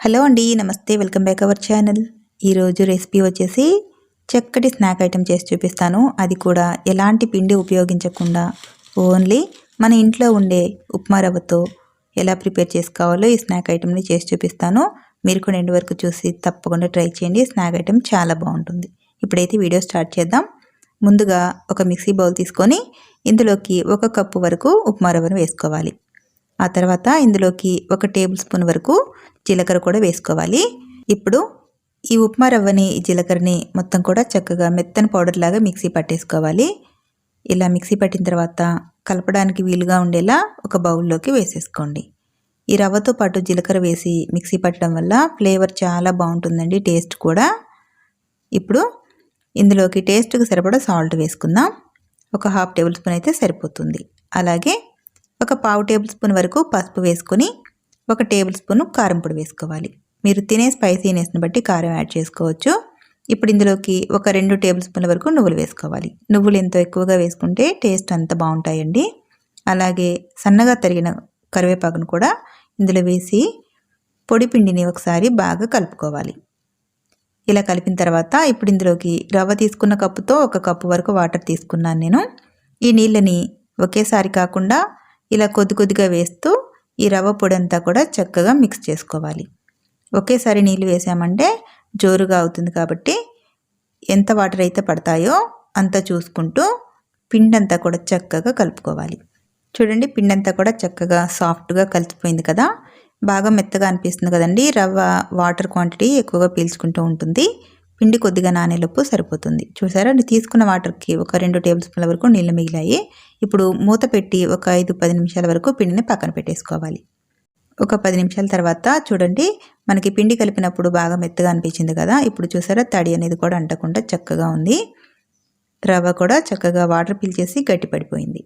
Hello అండి నమస్తే. Welcome back our channel. ఈరోజు రెసిపీ వచ్చేసి చక్కటి స్నాక్ ఐటెం చేసి చూపిస్తాను. అది కూడా ఎలాంటి పిండి ఉపయోగించకుండా ఓన్లీ మన ఇంట్లో ఉండే ఉప్మా రవ్వతో ఎలా ప్రిపేర్ చేసుకోవాలో ఈ స్నాక్ ఐటెంని చేసి చూపిస్తాను. మీరు కూడా ఎండు వరకు చూసి తప్పకుండా ట్రై చేయండి. స్నాక్ ఐటెం చాలా బాగుంటుంది. ఇప్పుడైతే వీడియో స్టార్ట్ చేద్దాం. ముందుగా ఒక మిక్సీ బౌల్ తీసుకొని ఇందులోకి ఒక కప్పు వరకు ఉప్మా రవ్వను వేసుకోవాలి. ఆ తర్వాత ఇందులోకి ఒక టేబుల్ స్పూన్ వరకు జీలకర్ర కూడా వేసుకోవాలి. ఇప్పుడు ఈ ఉప్మా రవ్వని జీలకర్రని మొత్తం కూడా చక్కగా మెత్తని పౌడర్ లాగా మిక్సీ పట్టేసుకోవాలి. ఇలా మిక్సీ పట్టిన తర్వాత కలపడానికి వీలుగా ఉండేలా ఒక బౌల్లోకి వేసేసుకోండి. ఈ రవ్వతో పాటు జీలకర్ర వేసి మిక్సీ పట్టడం వల్ల ఫ్లేవర్ చాలా బాగుంటుందండి టేస్ట్ కూడా. ఇప్పుడు ఇందులోకి టేస్ట్కి సరిపడా సాల్ట్ వేసుకుందాం. ఒక హాఫ్ టేబుల్ స్పూన్ అయితే సరిపోతుంది. అలాగే ఒక పావు టేబుల్ స్పూన్ వరకు పసుపు వేసుకొని ఒక టేబుల్ స్పూన్ కారం పొడి వేసుకోవాలి. మీరు తినే స్పైసీనెస్ని బట్టి కారం యాడ్ చేసుకోవచ్చు. ఇప్పుడు ఇందులోకి ఒక రెండు టేబుల్ స్పూన్ల వరకు నువ్వులు వేసుకోవాలి. నువ్వులు ఎంతో ఎక్కువగా వేసుకుంటే టేస్ట్ అంత బాగుంటాయండి. అలాగే సన్నగా తరిగిన కరివేపాకును కూడా ఇందులో వేసి పొడి పిండిని ఒకసారి బాగా కలుపుకోవాలి. ఇలా కలిపిన తర్వాత ఇప్పుడు ఇందులోకి రవ్వ తీసుకున్న కప్పుతో ఒక కప్పు వరకు వాటర్ తీసుకున్నాను నేను. ఈ నీళ్ళని ఒకేసారి కాకుండా ఇలా కొద్ది కొద్దిగా వేస్తూ ఈ రవ్వ పొడి అంతా కూడా చక్కగా మిక్స్ చేసుకోవాలి. ఒకేసారి నీళ్ళు వేసామంటే జోరుగా అవుతుంది కాబట్టి ఎంత వాటర్ అయితే పడతాయో అంత చూసుకుంటూ పిండి అంతా కూడా చక్కగా కలుపుకోవాలి. చూడండి పిండి అంతా కూడా చక్కగా సాఫ్ట్గా కలిసిపోయింది కదా. బాగా మెత్తగా అనిపిస్తుంది కదండి రవ్వ వాటర్ క్వాంటిటీ ఎక్కువగా పీల్చుకుంటూ ఉంటుంది. పిండి కొద్దిగా నానేలోపు సరిపోతుంది. చూసారా? తీసుకున్న వాటర్కి ఒక రెండు టేబుల్ స్పూన్ల వరకు నీళ్ళు మిగిలాయి. ఇప్పుడు మూత పెట్టి ఒక ఐదు పది నిమిషాల వరకు పిండిని పక్కన పెట్టేసుకోవాలి. ఒక పది నిమిషాల తర్వాత చూడండి మనకి పిండి కలిపినప్పుడు బాగా మెత్తగా అనిపించింది కదా? ఇప్పుడు చూసారా? తడి అనేది కూడా అంటకుండా చక్కగా ఉంది. రవ్వ కూడా చక్కగా వాటర్ పీల్చేసి గట్టిపడిపోయింది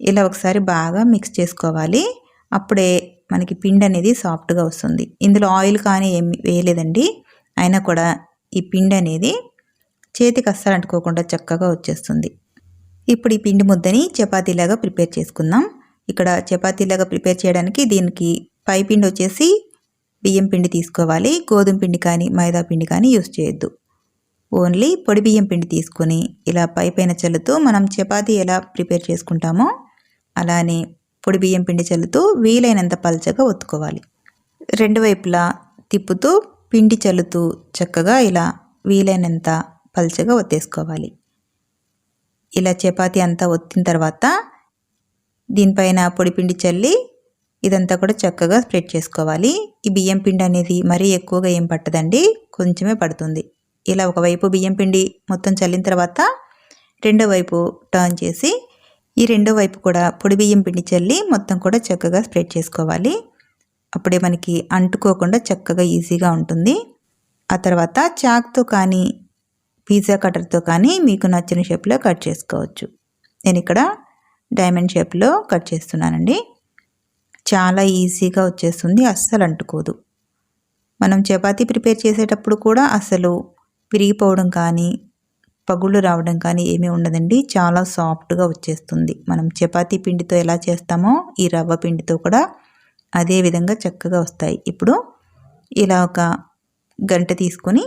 ఇలా ఒకసారి బాగా మిక్స్ చేసుకోవాలి. అప్పుడే మనకి పిండి అనేది సాఫ్ట్గా వస్తుంది. ఇందులో ఆయిల్ కానీ ఏమి వేయలేదండి. అయినా కూడా ఈ పిండి అనేది చేతికి అస్సలు అంటుకోకుండా చక్కగా వచ్చేస్తుంది. ఇప్పుడు ఈ పిండి ముద్దని చపాతీలాగా ప్రిపేర్ చేసుకుందాం. ఇక్కడ చపాతీలాగా ప్రిపేర్ చేయడానికి దీనికి పై పిండి వచ్చేసి బియ్యం పిండి తీసుకోవాలి. గోధుమ పిండి కానీ మైదా పిండి కానీ యూస్ చేయొద్దు. ఓన్లీ పొడి బియ్యం పిండి తీసుకొని ఇలా పై పైన చల్లుతూ మనం చపాతీ ఎలా ప్రిపేర్ చేసుకుంటామో అలానే పొడి బియ్యం పిండి చల్లుతూ వీలైనంత పల్చగా ఒత్తుకోవాలి. రెండు వైపులా తిప్పుతూ పిండి చల్లుతూ చక్కగా ఇలా వీలైనంత పల్చగా ఒత్తేసుకోవాలి. ఇలా చపాతీ అంతా ఒత్తిన తర్వాత దీనిపైన పొడి పిండి చల్లి ఇదంతా కూడా చక్కగా స్ప్రెడ్ చేసుకోవాలి. ఈ బియ్యం పిండి అనేది మరీ ఎక్కువగా ఏం పట్టదండి కొంచెమే పడుతుంది. ఇలా ఒకవైపు బియ్యం పిండి మొత్తం చల్లిన తర్వాత రెండో వైపు టర్న్ చేసి ఈ రెండో వైపు కూడా పొడి బియ్యం పిండి చల్లి మొత్తం కూడా చక్కగా స్ప్రెడ్ చేసుకోవాలి. అప్పుడే మనకి అంటుకోకుండా చక్కగా ఈజీగా ఉంటుంది. ఆ తర్వాత చాక్తో కానీ పిజ్జా కటర్తో కానీ మీకు నచ్చిన షేప్లో కట్ చేసుకోవచ్చు. నేను ఇక్కడ డైమండ్ షేప్లో కట్ చేస్తున్నానండి. చాలా ఈజీగా వచ్చేస్తుంది అస్సలు అంటుకోదు. మనం చపాతీ ప్రిపేర్ చేసేటప్పుడు కూడా అసలు విరిగిపోవడం కానీ పగుళ్ళు రావడం కానీ ఏమీ ఉండదండి. చాలా సాఫ్ట్గా వచ్చేస్తుంది. మనం చపాతీ పిండితో ఎలా చేస్తామో ఈ రవ్వ పిండితో కూడా అదే విధంగా చక్కగా వస్తాయి. ఇప్పుడు ఇలా ఒక గంట తీసుకొని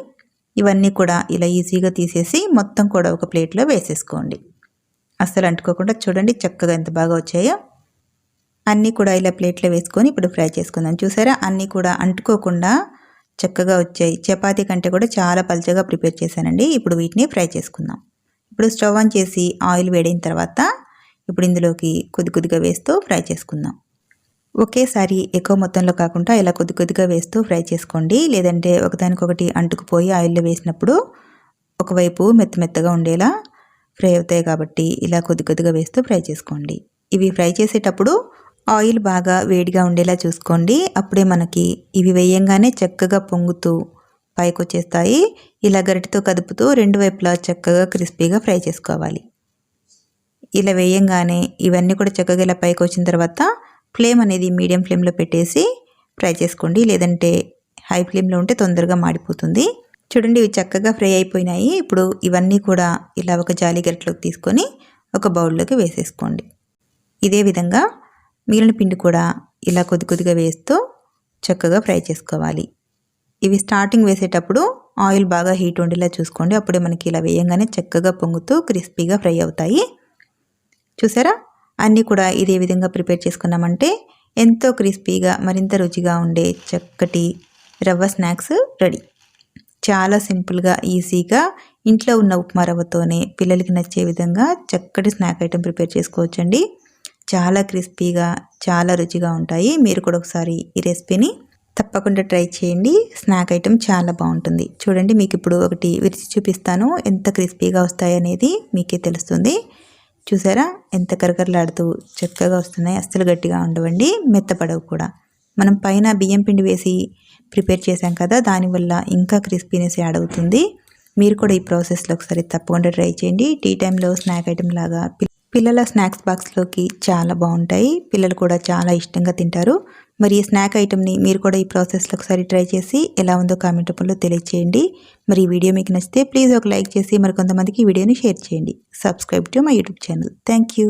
ఇవన్నీ కూడా ఇలా ఈజీగా తీసేసి మొత్తం కూడా ఒక ప్లేట్లో వేసేసుకోండి. అస్సలు అంటుకోకుండా చూడండి చక్కగా ఎంత బాగా వచ్చాయో. అన్నీ కూడా ఇలా ప్లేట్లో వేసుకొని ఇప్పుడు ఫ్రై చేసుకుందాం. చూసారా? అన్నీ కూడా అంటుకోకుండా చక్కగా వచ్చాయి. చపాతీ కంటే కూడా చాలా పల్చగా ప్రిపేర్ చేశానండి. ఇప్పుడు వీటిని ఫ్రై చేసుకుందాం. ఇప్పుడు స్టవ్ ఆన్ చేసి ఆయిల్ వేడిన తర్వాత ఇప్పుడు ఇందులోకి కొద్ది కొద్దిగా వేస్తూ ఫ్రై చేసుకుందాం. ఒకేసారి ఎక్కువ మొత్తంలో కాకుండా ఇలా కొద్ది కొద్దిగా వేస్తూ ఫ్రై చేసుకోండి. లేదంటే ఒకదానికొకటి అంటుకుపోయి ఆయిల్లో వేసినప్పుడు ఒకవైపు మెత్త మెత్తగా ఉండేలా ఫ్రై అవుతాయి కాబట్టి ఇలా కొద్ది కొద్దిగా వేస్తూ ఫ్రై చేసుకోండి. ఇవి ఫ్రై చేసేటప్పుడు ఆయిల్ బాగా వేడిగా ఉండేలా చూసుకోండి. అప్పుడే మనకి ఇవి వేయంగానే చక్కగా పొంగుతూ పైకి వచ్చేస్తాయి ఇలా గరిటితో కదుపుతూ రెండు వైపులా చక్కగా క్రిస్పీగా ఫ్రై చేసుకోవాలి. ఇలా వేయంగానే ఇవన్నీ కూడా చక్కగా ఇలా పైకి వచ్చిన తర్వాత ఫ్లేమ్ అనేది మీడియం ఫ్లేమ్లో పెట్టేసి ఫ్రై చేసుకోండి. లేదంటే హై ఫ్లేమ్లో ఉంటే తొందరగా మాడిపోతుంది. చూడండి ఇవి చక్కగా ఫ్రై అయిపోయినాయి. ఇప్పుడు ఇవన్నీ కూడా ఇలా ఒక జాలి గరిటలోకి తీసుకొని ఒక బౌల్లోకి వేసేసుకోండి. ఇదే విధంగా మిగిలిన పిండి కూడా ఇలా కొద్ది కొద్దిగా వేస్తూ చక్కగా ఫ్రై చేసుకోవాలి. ఇవి స్టార్టింగ్ వేసేటప్పుడు ఆయిల్ బాగా హీట్ ఉండేలా చూసుకోండి. అప్పుడే మనకి ఇలా వేయంగానే చక్కగా పొంగుతూ క్రిస్పీగా ఫ్రై అవుతాయి. చూసారా? అన్నీ కూడా ఇదే విధంగా ప్రిపేర్ చేసుకున్నామంటే ఎంతో క్రిస్పీగా మరింత రుచిగా ఉండే చక్కటి రవ్వ స్నాక్స్ రెడీ. చాలా సింపుల్గా ఈజీగా ఇంట్లో ఉన్న ఉప్మా రవ్వతోనే పిల్లలకి నచ్చే విధంగా చక్కటి స్నాక్ ఐటెం ప్రిపేర్ చేసుకోవచ్చండి. చాలా క్రిస్పీగా చాలా రుచిగా ఉంటాయి. మీరు కూడా ఒకసారి ఈ రెసిపీని తప్పకుండా ట్రై చేయండి. స్నాక్ ఐటెం చాలా బాగుంటుంది. చూడండి మీకు ఇప్పుడు ఒకటి విరిచి చూపిస్తాను. ఎంత క్రిస్పీగా వస్తాయి అనేది మీకే తెలుస్తుంది. చూసారా? ఎంత కరకరలాడుతూ చక్కగా వస్తున్నాయి. అస్సలు గట్టిగా ఉండవండి. మెత్తపడవు కూడా. మనం పైన బియ్యం పిండి వేసి ప్రిపేర్ చేసాం కదా దానివల్ల ఇంకా క్రిస్పీనెస్ యాడ్ అవుతుంది. మీరు కూడా ఈ ప్రాసెస్లో ఒకసారి తప్పకుండా ట్రై చేయండి. టీ టైంలో స్నాక్ ఐటెం లాగా. పిల్లల స్నాక్స్ బాక్స్లోకి చాలా బాగుంటాయి. పిల్లలు కూడా చాలా ఇష్టంగా తింటారు. మరి ఈ స్నాక్ ఐటెంని మీరు కూడా ఈ ప్రాసెస్లో ఒకసారి ట్రై చేసి ఎలా ఉందో కామెంట్ రూపంలో తెలియచేయండి. మరి ఈ వీడియో మీకు నచ్చితే ప్లీజ్ ఒక లైక్ చేసి మరి కొంతమందికి ఈ వీడియోని షేర్ చేయండి. Subscribe to my YouTube channel. Thank you